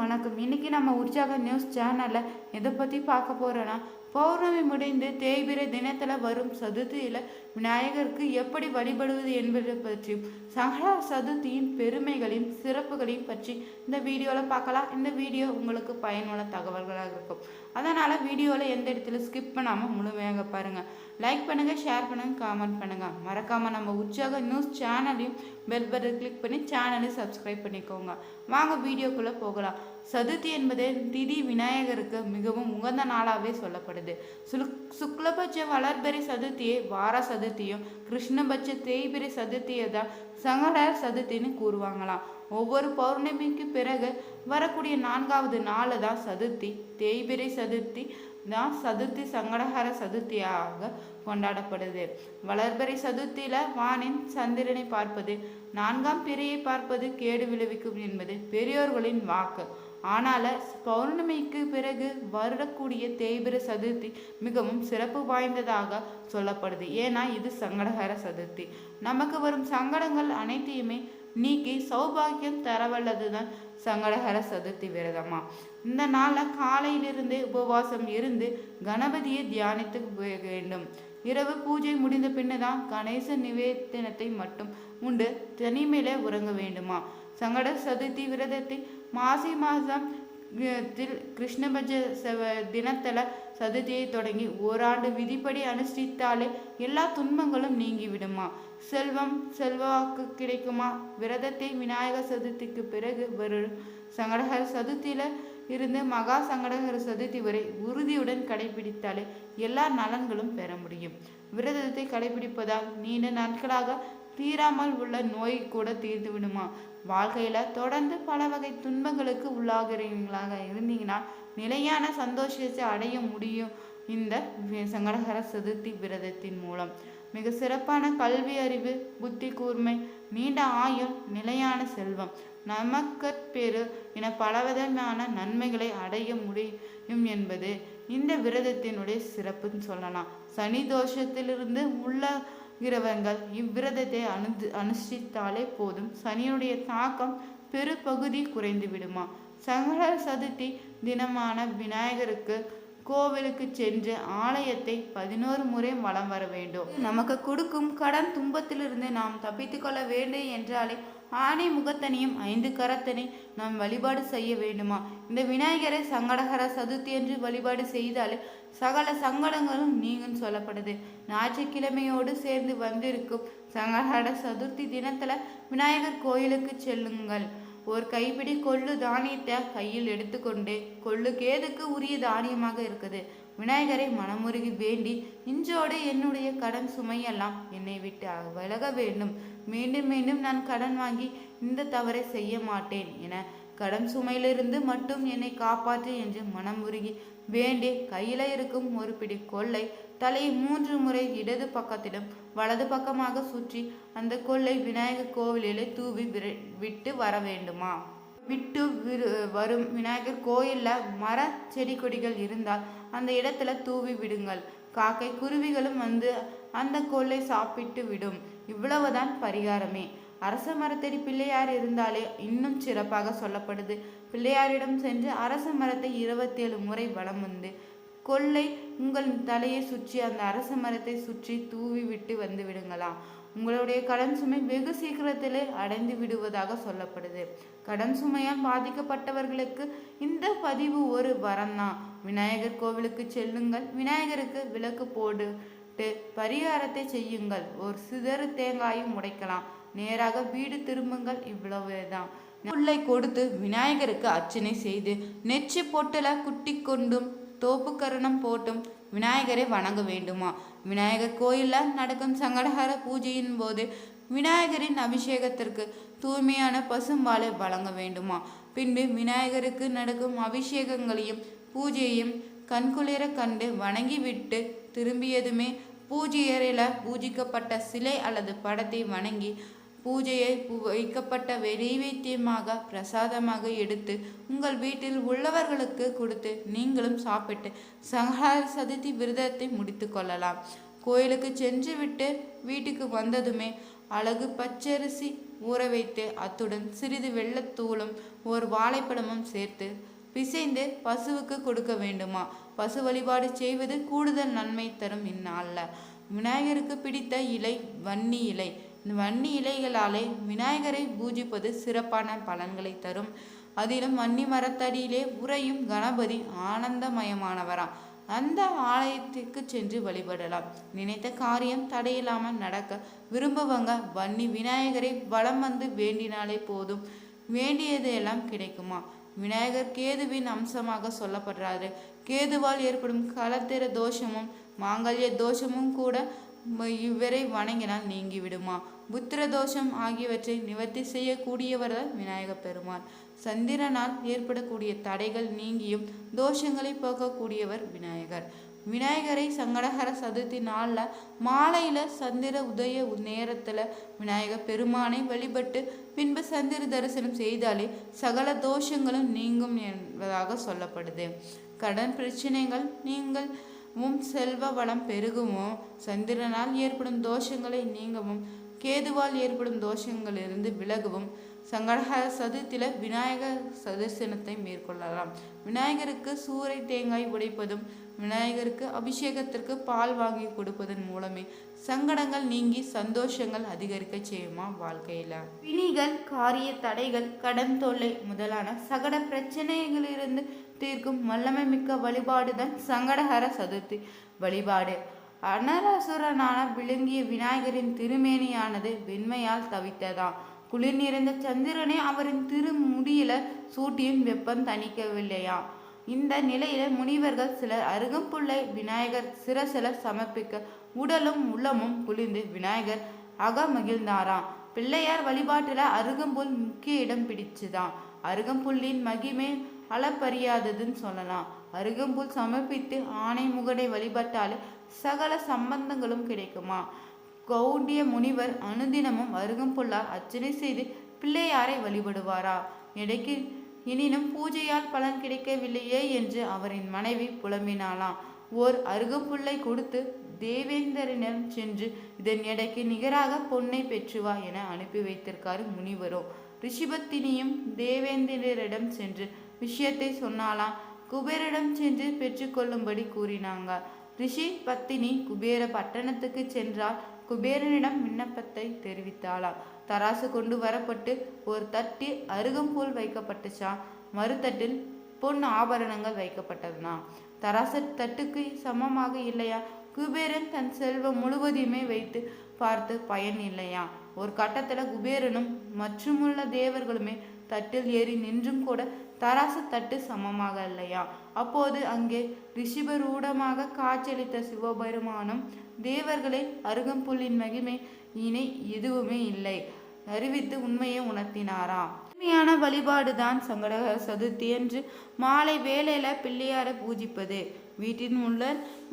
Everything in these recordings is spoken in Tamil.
வணக்கம். இன்னைக்கு நம்ம உற்சாக நியூஸ் சேனலில் எதை பற்றி பார்க்க போகிறோன்னா பௌர்ணமி முடிந்து தேய்பிர தினத்தில் வரும் சதுர்த்தியில் விநாயகருக்கு எப்படி வழிபடுவது என்பதை பற்றியும் சங்கடா சதுர்த்தியின் பெருமைகளையும் சிறப்புகளையும் பற்றி இந்த வீடியோவில் பார்க்கலாம். இந்த வீடியோ உங்களுக்கு பயனுள்ள தகவல்களாக இருக்கும். அதனால் வீடியோவில் எந்த இடத்துல ஸ்கிப் பண்ணாமல் முழுமையாக பாருங்கள் லைக் பண்ணுங்கள் ஷேர் பண்ணுங்கள் காமெண்ட் பண்ணுங்கள் மறக்காமல் நம்ம உற்சாக நியூஸ் சேனலையும் பெல் பட்டன் கிளிக் பண்ணி சேனலையும் சப்ஸ்கிரைப் பண்ணிக்கோங்க. வாங்க வீடியோக்குள்ளே போகலாம். சதுர்த்தி என்பது திதி விநாயகருக்கு மிகவும் உகந்த நாளாகவே சொல்லப்படுது. சுல் சுக்லபட்ச வளர்பெரி சதுர்த்தியை வார சதுர்த்தியும் கிருஷ்ணபட்ச தேய்பிரி சதுர்த்தியை தான் சங்கட சதுர்த்தின்னு கூறுவாங்களாம். ஒவ்வொரு பௌர்ணமிக்கு பிறகு வரக்கூடிய நான்காவது நாள் தான் சதுர்த்தி. தேய்பிரை சதுர்த்தி தான் சதுர்த்தி சங்கடஹர சதுர்த்தியாக கொண்டாடப்படுது. வளர்பறை சதுர்த்தியில வானின் சந்திரனை பார்ப்பது நான்காம் பிறையை பார்ப்பது கேடு விளைவிக்கும் என்பது பெரியோர்களின் வாக்கு. ஆனால் பௌர்ணமிக்கு பிறகு வருடக்கூடிய தேய்பிர சதுர்த்தி மிகவும் சிறப்பு வாய்ந்ததாக சொல்லப்படுது. ஏன்னா இது சங்கடகர சதுர்த்தி. நமக்கு வரும் சங்கடங்கள் அனைத்தையுமே நீக்கி சௌபாகியம் தரவல்லது தான் சங்கடஹர சதுர்த்தி விரதமா இந்த நாளில் காலையிலிருந்து உபவாசம் இருந்து கணபதியை தியானித்து வேண்டும். இரவு பூஜை முடிந்த பின்னதான் கணேச நிவேதனத்தை மட்டும் உண்டு தனிமையில உறங்க வேண்டுமா? சங்கட சதுர்த்தி விரதத்தை மாசி மாதம் கிருஷ்ணபட்ச செவ தினத்தில் சதுர்த்தியை தொடங்கி ஓராண்டு விதிப்படி அனுஷ்டித்தாலே எல்லா துன்பங்களும் நீங்கி விடுமா செல்வம் செல்வாக்கு கிடைக்குமா? விரதத்தை விநாயகர் சதுர்த்திக்கு பிறகு வரும் சங்கடகர சதுர்த்தியில இருந்து மகா சங்கடகர சதுர்த்தி வரை உறுதியுடன் கடைபிடித்தாலே எல்லா நலன்களும் பெற முடியும். விரதத்தை கடைபிடிப்பதால் நீண்ட நாட்களாக தீராமல் உள்ள நோய் கூட தீர்ந்து விடுமா? வாழ்க்கையில தொடர்ந்து பல வகை துன்பங்களுக்கு உள்ளாகிறீங்களாக இருந்தீங்கன்னா நிலையான சந்தோஷத்தை அடைய முடியும். இந்த சங்கடகர சதுர்த்தி விரதத்தின் மூலம். மிக சிறப்பான கல்வி அறிவு புத்தி கூர்மை நீண்ட ஆயுள் நிலையான செல்வம். நமக்கற்பேறு என பலவிதமான நன்மைகளை அடைய முடியும் என்பது இந்த விரதத்தினுடைய சிறப்புன்னு சொல்லலாம். சனி தோஷத்திலிருந்து உள்ள இருக்கிறவங்கள் இவ்விரதத்தை அனு அனுஷ்டித்தாலே போதும். சனியுடைய தாக்கம் பெருபகுதி குறைந்து விடுமா சங்கர சதுர்த்தி தினமான விநாயகருக்கு கோவிலுக்கு சென்று ஆலயத்தை பதினோரு முறை வலம் வர வேண்டும். நமக்கு கொடுக்கும் கடன் துன்பத்திலிருந்து நாம் தப்பித்து கொள்ள வேண்டும் என்றாலே ஆணை முகத்தனையும் ஐந்து கரத்தனை நாம் வழிபாடு செய்ய வேண்டுமா? இந்த விநாயகரை சங்கடகர சதுர்த்தி என்று வழிபாடு செய்தாலே சகல சங்கடங்களும் நீங்கும் சொல்லப்படுது. ஞாயிற்றுக்கிழமையோடு சேர்ந்து வந்திருக்கும் சங்கடகர சதுர்த்தி தினத்துல விநாயகர் கோயிலுக்கு செல்லுங்கள். ஒரு கைப்பிடி கொள்ளு தானியத்தை கையில் எடுத்துக்கொண்டு கொள்ளு கேதுக்கு உரிய தானியமாக இருக்குது. விநாயகரை மனமுருகி வேண்டி இன்றோடு என்னுடைய கடன் சுமையெல்லாம் என்னை விட்டு விலக வேண்டும். மீண்டும் மீண்டும் நான் கடன் வாங்கி இந்த தவறை செய்ய மாட்டேன் என கடன் சுமையிலிருந்து மட்டும் என்னை காப்பாற்று என்று மனம் உருகி வேண்டி கையில இருக்கும் ஒரு பிடி கொள்ளை தலையை மூன்று முறை இடது பக்கத்திலும் வலது பக்கமாக சுற்றி அந்த கொள்ளை விநாயகர் கோவிலிலே தூவி விட்டு வர வேண்டுமா? விட்டு வரும் விநாயகர் கோயிலில் மர செடி கொடிகள் இருந்தால் அந்த இடத்துல தூவி விடுங்கள். காக்கை குருவிகளும் வந்து அந்த கொள்ளை சாப்பிட்டு விடும். இவ்வளவுதான் பரிகாரமே. அரச மரத்தடி பிள்ளையார் இருந்தாலே இன்னும் சிறப்பாக சொல்லப்படுது. பிள்ளையாரிடம் சென்று அரச மரத்தை இருபத்தேழு முறை வலம் வந்து கொள்ளை உங்கள் தலையை சுற்றி அந்த அரச மரத்தை சுற்றி தூவி விட்டு வந்து விடுங்களாம். உங்களுடைய கடன் சுமை வெகு சீக்கிரத்திலே அடைந்து விடுவதாக சொல்லப்படுது. கடன் சுமையால் பாதிக்கப்பட்டவர்களுக்கு இந்த பதிவு ஒரு வரம்தான் விநாயகர் கோவிலுக்கு செல்லுங்கள் விநாயகருக்கு விளக்கு போட்டு பரிகாரத்தை செய்யுங்கள். ஒரு சிதறு தேங்காயும் உடைக்கலாம். நேராக வீடு திரும்புங்கள் இவ்வளவுதான். புல்லை கொடுத்து விநாயகருக்கு அர்ச்சனை செய்து நெச்சி பொட்டில குட்டி கொண்டும் தோப்புக்கரணம் போட்டும் விநாயகரை வணங்க வேண்டுமா? விநாயகர் கோயிலில் நடக்கும் சங்கடஹர பூஜையின் போது விநாயகரின் அபிஷேகத்திற்கு தூய்மையான பசும்பாலை வழங்க வேண்டுமா? பின்பு விநாயகருக்கு நடக்கும் அபிஷேகங்களையும் பூஜையையும் கண்குளிர கண்டு வணங்கிவிட்டு திரும்பியதுமே பூஜை அறையில் பூஜிக்கப்பட்ட சிலை அல்லது படத்தை வணங்கி பூஜையை வைக்கப்பட்ட நைவேத்தியமாக பிரசாதமாக எடுத்து உங்கள் வீட்டில் உள்ளவர்களுக்கு கொடுத்து நீங்களும் சாப்பிட்டு சங்கர சதுர்த்தி விரதத்தை முடித்து கொள்ளலாம். கோயிலுக்கு சென்று விட்டு வீட்டுக்கு வந்ததுமே அழகு பச்சரிசி ஊற வைத்து அத்துடன் சிறிது வெள்ளத்தூளும் ஒரு வாழைப்பழமும் சேர்த்து பிசைந்து பசுவுக்கு கொடுக்க வேண்டுமா? பசு வழிபாடு செய்வது கூடுதல் நன்மை தரும் இந்நாளில். விநாயகருக்கு பிடித்த இலை வன்னி இலை. வன்னி இலைகளாலே விநாயகரை பூஜிப்பது சிறப்பான பலன்களை தரும். அதிலும் வன்னி மரத்தடியிலே உறையும் கணபதி ஆனந்தமயமானவராம் அந்த ஆலயத்திற்கு சென்று வழிபடலாம். நினைத்த காரியம் தடையில்லாமல் நடக்க விரும்புவங்க வன்னி விநாயகரை வலம் வந்து வேண்டினாலே போதும். வேண்டியது எல்லாம் கிடைக்குமா? விநாயகர் கேதுவின் அம்சமாக சொல்லப்படுறாரு. கேதுவால் ஏற்படும் கலத்திர தோஷமும் மாங்கல்ய தோஷமும் கூட இவரை வணங்கினால் நீங்கிவிடுமா? புத்திர தோஷம் ஆகியவற்றை நிவர்த்தி செய்யக்கூடியவர் தான் விநாயக பெருமாள். சந்திரனால் ஏற்படக்கூடிய தடைகள் நீங்கியும் தோஷங்களை போக்கக்கூடியவர் விநாயகர். விநாயகரை சங்கடகர சதுர்த்தி நாளில் மாலையில் சந்திர உதய நேரத்தில் விநாயகர் பெருமானை வழிபட்டு பின்பு சந்திர தரிசனம் செய்தாலே சகல தோஷங்களும் நீங்கும் என்பதாக சொல்லப்படுது. கடன் பிரச்சனைகள் நீங்கள் உம் செல்வ வளம் பெருகுமோ? சந்திரனால் ஏற்படும் தோஷங்களை நீங்கவும் கேதுவால் ஏற்படும் தோஷங்களிலிருந்து விலகவும் சங்கடஹர சதுர்த்தியில் விநாயகர் சதர்சனத்தை மேற்கொள்ளலாம். விநாயகருக்கு சூறை தேங்காய் உடைப்பதும் விநாயகருக்கு அபிஷேகத்திற்கு பால் வாங்கி கொடுப்பதன் மூலமே சங்கடங்கள் நீங்கி சந்தோஷங்கள் அதிகரிக்க செய்யுமா வாழ்க்கையில்? பிணிகள் காரிய தடைகள் கடன் தொல்லை முதலான சகட பிரச்சனைகளிலிருந்து தீர்க்கும் வல்லமை மிக்க வழிபாடுதான் சங்கடஹர சதுர்த்தி. வழிபாடு. அனரசுரனான விழுங்கிய விநாயகரின் திருமேனியானது வெண்மையால் தவித்ததாம் குளிர் நிறைந்த சந்திரனே அவரின் திருமுடியில சூட்டியும் வெப்பம் தணிக்கவில்லையா? இந்த நிலையில முனிவர்கள் சிலர் அருகம்புள்ளை விநாயகர் சிரசில சமர்ப்பிக்க உடலும் உள்ளமும் குளிர்ந்து விநாயகர் அக மகிழ்ந்தாராம் பிள்ளையார் வழிபாட்டுல அருகம்புல் முக்கிய இடம் பிடிச்சுதான் அருகம்புல்லின் மகிமை அளப்பறியாததுன்னு சொல்லலாம். அருகம்புல் சமர்ப்பித்து ஆனை முகடை வழிபட்டாலே சகல சம்பந்தங்களும் கிடைக்குமா? கௌண்டிய முனிவர் அனுதினமும் அருகம்புல்லால் அர்ச்சனை செய்து பிள்ளையாரை வழிபடுவாரா? இடைக்கு எனினும் பூஜையால் பலன் கிடைக்கவில்லையே என்று அவரின் மனைவி புலம்பினாளாம் ஓர் அருகம்புல்லை கொடுத்து தேவேந்திரனிடம் சென்று இதன் எடைக்கு நிகராக பொன்னை பெற்று வா என அனுப்பி வைத்திருக்காரு முனிவரோ. ரிஷிபத்தினியும் தேவேந்திரரிடம் சென்று விஷயத்தை சொன்னாலாம் குபேரிடம் சென்று பெற்றுக்கொள்ளும்படி கூறினாங்க. ரிஷி பத்தினி குபேர பட்டணத்துக்கு சென்றால் குபேரனிடம் விண்ணப்பத்தை தெரிவித்தாளாம். தராசு கொண்டு வரப்பட்டு ஒரு தட்டில் அருகம்போல் வைக்கப்பட்டுச்சா? மறுதட்டில் பொன் ஆபரணங்கள் வைக்கப்பட்டதுனா? தராசு தட்டுக்கு சமமாக இல்லையா? குபேரன் தன் செல்வம் முழுவதையுமே வைத்து பார்த்து பயன் இல்லையா? ஒரு கட்டத்துல குபேரனும் மற்றுமுள்ள தேவர்களுமே தட்டில் ஏறி நின்றும் கூட தராசு தட்டு சமமாக இல்லையா அப்போது அங்கே ரிஷிபரூடமாக காட்சியளித்த சிவபெருமானும் தேவர்களை அருகம்புல்லின் மகிமை இணை எதுவுமே இல்லை. அறிவித்து உண்மையை உணர்த்தினாராம் உண்மையான வழிபாடுதான் சங்கடகர சதுர்த்தி என்று மாலை வேலையில பிள்ளையாரை பூஜிப்பது. வீட்டின் உள்ள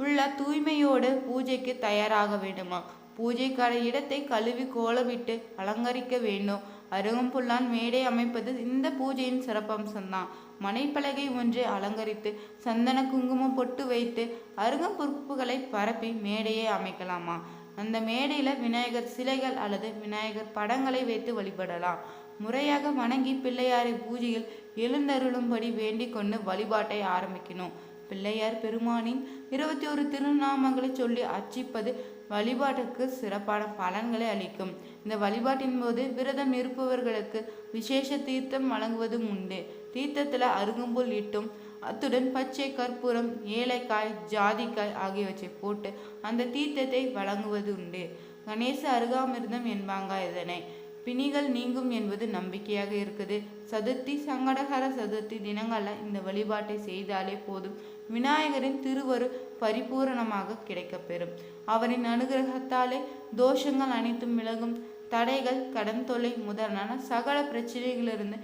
உள்ள தூய்மையோடு பூஜைக்கு தயாராக வேண்டுமா? பூஜைக்கான இடத்தை கழுவி கோலமிட்டு அலங்கரிக்க வேண்டும். அருகம்புல்லான் மேடை அமைப்பது இந்த பூஜையின் சிறப்பம்சம்தான் மனைப்பலகை ஒன்றை அலங்கரித்து சந்தன குங்குமம் பொட்டு வைத்து அருகம்புற்புகளை பரப்பி மேடையை அமைக்கலாமா? அந்த மேடையில விநாயகர் சிலைகள் அல்லது விநாயகர் படங்களை வைத்து வழிபடலாம். முறையாக வணங்கி பிள்ளையாரை பூஜையில் எழுந்தருளும்படி வேண்டிக் கொண்டு வழிபாட்டை ஆரம்பிக்கணும். பிள்ளையார் பெருமானின் இருபத்தி ஒரு திருநாமங்களை சொல்லி அர்ச்சிப்பது வழிபாட்டுக்கு சிறப்பான பலன்களை அளிக்கும். இந்த வழிபாட்டின் போது விரதம் இருப்பவர்களுக்கு விசேஷ தீர்த்தம் வழங்குவதும் உண்டு. தீர்த்தத்துல அருகும்புல் இட்டும் அத்துடன் பச்சை கற்பூரம் ஏலக்காய் ஜாதிக்காய் ஆகியவற்றை போட்டு அந்த தீர்த்தத்தை வழங்குவது உண்டு. கணேச அருகாமிர்தம் என்பாங்க இதனை. பிணிகள் நீங்கும் என்பது நம்பிக்கையாக இருக்குது. சதுர்த்தி சங்கடகர சதுர்த்தி தினங்களில் இந்த வழிபாட்டை செய்தாலே போதும். விநாயகரின் திருவரு பரிபூரணமாக கிடைக்கப்பெறும். அவரின் அனுகிரகத்தாலே தோஷங்கள் அனைத்தும் விலகும். தடைகள் கடன் தொல்லை முதலான சகல பிரச்சனைகளிலிருந்து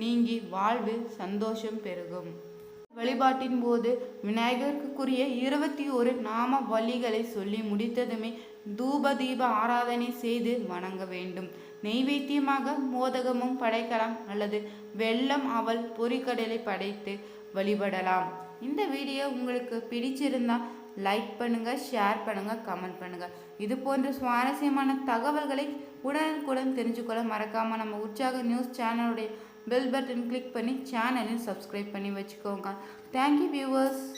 நீங்கி வாழ்வு சந்தோஷம் பெருகும். வழிபாட்டின் போது விநாயகருக்குரிய இருபத்தி ஒரு நாம வழிகளை சொல்லி முடித்ததுமே தூப தீப ஆராதனை செய்து வணங்க வேண்டும். நெய்வேத்தியமாக மோதகமும் படைக்கலாம் அல்லது வெள்ளம் அவள் பொறிக்கடலை படைத்து வழிபடலாம். இந்த வீடியோ உங்களுக்கு பிடிச்சிருந்தா லைக் பண்ணுங்கள் ஷேர் பண்ணுங்கள் கமெண்ட் பண்ணுங்கள் இது போன்ற சுவாரஸ்யமான தகவல்களை உடனுக்குடன் தெரிஞ்சுக்கொள்ள மறக்காமல் நம்ம உற்சாக நியூஸ் சேனலுடைய பெல் பட்டன் கிளிக் பண்ணி சேனலையும் சப்ஸ்கிரைப் பண்ணி வச்சுக்கோங்க. Thank you viewers